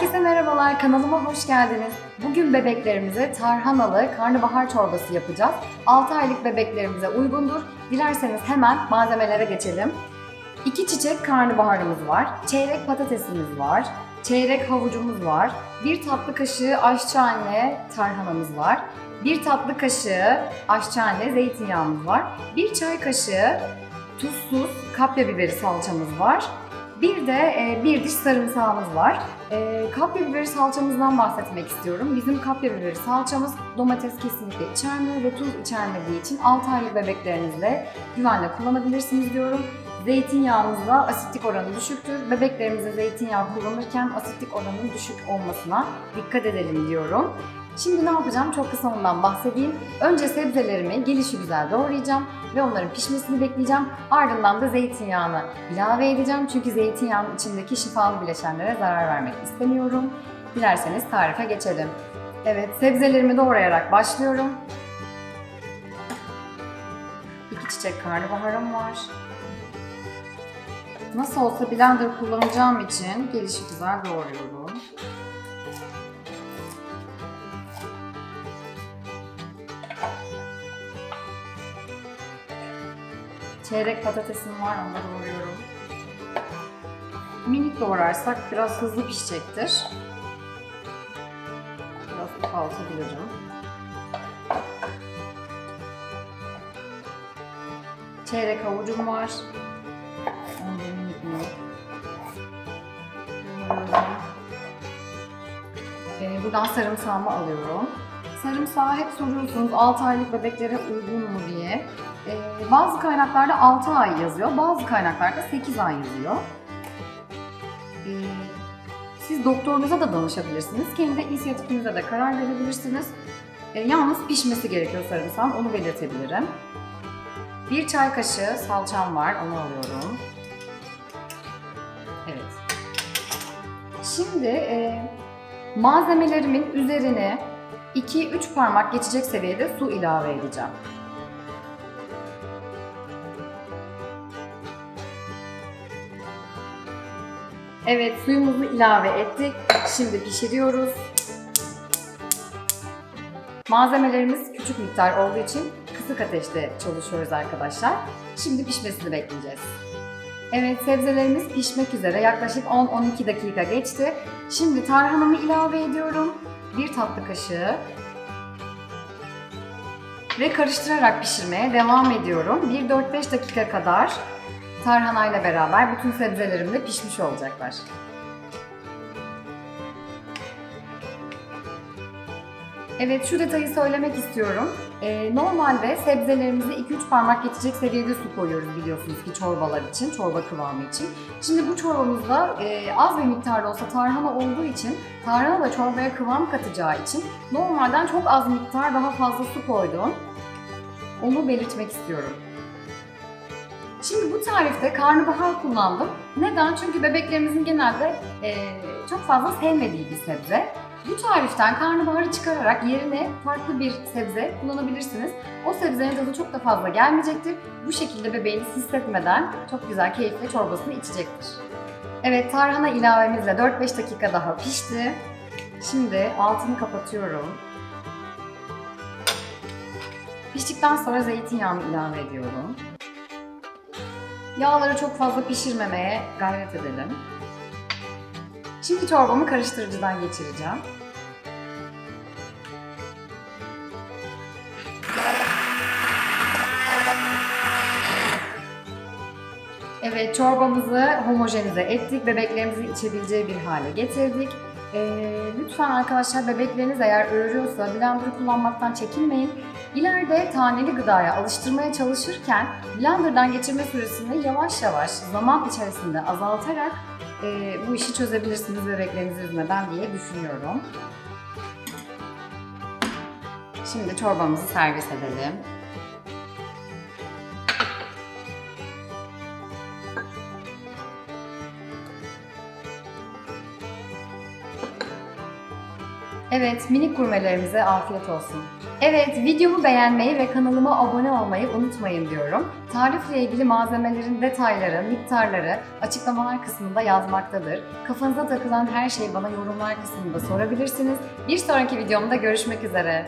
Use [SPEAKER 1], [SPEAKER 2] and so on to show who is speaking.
[SPEAKER 1] Herkese merhabalar, kanalıma hoş geldiniz. Bugün bebeklerimize tarhanalı karnabahar çorbası yapacağız. 6 aylık bebeklerimize uygundur. Dilerseniz hemen malzemelere geçelim. 2 çiçek karnabaharımız var, çeyrek patatesimiz var, çeyrek havucumuz var, 1 tatlı kaşığı aşçı tarhanamız var, 1 tatlı kaşığı aşçı zeytinyağımız var, 1 çay kaşığı tuzsuz kapya biberi salçamız var, bir de e, bir diş sarımsağımız var. E, kapya biberi salçamızdan bahsetmek istiyorum. Bizim kapya biberi salçamız domates kesinlikle içermiyor ve tuz içermediği için 6 aylık bebeklerinizle güvenle kullanabilirsiniz diyorum. Zeytinyağımızda asitlik oranı düşüktür. Bebeklerimize zeytinyağı kullanırken asitlik oranının düşük olmasına dikkat edelim diyorum. Şimdi ne yapacağım? Çok kısa ondan bahsedeyim. Önce sebzelerimi gelişi güzel doğrayacağım ve onların pişmesini bekleyeceğim. Ardından da zeytinyağını ilave edeceğim. Çünkü zeytinyağının içindeki şifalı bileşenlere zarar vermek istemiyorum. Dilerseniz tarife geçelim. Evet, sebzelerimi doğrayarak başlıyorum. İki çiçek karnabaharım var. Nasıl olsa blender kullanacağım için gelişi güzel doğruyorum. Çeyrek patatesim var, da doğruyorum. Minik doğrarsak biraz hızlı pişecektir. Biraz ufaltabilirim. Çeyrek havucum var. Onu da minik minik. Ee, buradan sarımsağımı alıyorum. Sarımsağı hep soruyorsunuz 6 aylık bebeklere uygun mu diye. Ee, bazı kaynaklarda 6 ay yazıyor, bazı kaynaklarda 8 ay yazıyor. Ee, siz doktorunuza da danışabilirsiniz. Kendi inisiyatifinize de karar verebilirsiniz. Ee, yalnız pişmesi gerekiyor sarımsağın, onu belirtebilirim. Bir çay kaşığı salçam var, onu alıyorum. Evet. Şimdi e, malzemelerimin üzerine 2-3 parmak geçecek seviyede su ilave edeceğim. Evet, suyumuzu ilave ettik. Şimdi pişiriyoruz. Malzemelerimiz küçük miktar olduğu için kısık ateşte çalışıyoruz arkadaşlar. Şimdi pişmesini bekleyeceğiz. Evet, sebzelerimiz pişmek üzere. Yaklaşık 10-12 dakika geçti. Şimdi tarhanamı ilave ediyorum. Bir tatlı kaşığı. Ve karıştırarak pişirmeye devam ediyorum. 1-4-5 dakika kadar tarhanayla beraber bütün sebzelerim de pişmiş olacaklar. Evet şu detayı söylemek istiyorum. Ee, normalde sebzelerimize 2-3 parmak geçecek seviyede su koyuyoruz biliyorsunuz ki çorbalar için, çorba kıvamı için. Şimdi bu çorbamızda e, az bir miktarda olsa tarhana olduğu için, tarhana da çorbaya kıvam katacağı için normalden çok az miktar daha fazla su koydum. Onu belirtmek istiyorum. Şimdi bu tarifte karnabahar kullandım. Neden? Çünkü bebeklerimizin genelde e, çok fazla sevmediği bir sebze. Bu tariften karnabaharı çıkararak yerine farklı bir sebze kullanabilirsiniz. O sebzenin tadı çok da fazla gelmeyecektir. Bu şekilde bebeğiniz hissetmeden çok güzel, keyifli çorbasını içecektir. Evet, tarhana ilavemizle 4-5 dakika daha pişti. Şimdi altını kapatıyorum. Piştikten sonra zeytinyağını ilave ediyorum. Yağları çok fazla pişirmemeye gayret edelim. Şimdi çorbamı karıştırıcıdan geçireceğim. Evet, çorbamızı homojenize ettik. Bebeklerimizin içebileceği bir hale getirdik. Ee, lütfen arkadaşlar bebekleriniz eğer öğürüyorsa blender kullanmaktan çekinmeyin. İleride taneli gıdaya alıştırmaya çalışırken blenderdan geçirme süresini yavaş yavaş zaman içerisinde azaltarak e, bu işi çözebilirsiniz bebeklerinizi üzmeden diye düşünüyorum. Şimdi çorbamızı servis edelim. Evet, minik gurmelerimize afiyet olsun. Evet, videomu beğenmeyi ve kanalıma abone olmayı unutmayın diyorum. Tarifle ilgili malzemelerin detayları, miktarları açıklamalar kısmında yazmaktadır. Kafanıza takılan her şeyi bana yorumlar kısmında sorabilirsiniz. Bir sonraki videomda görüşmek üzere.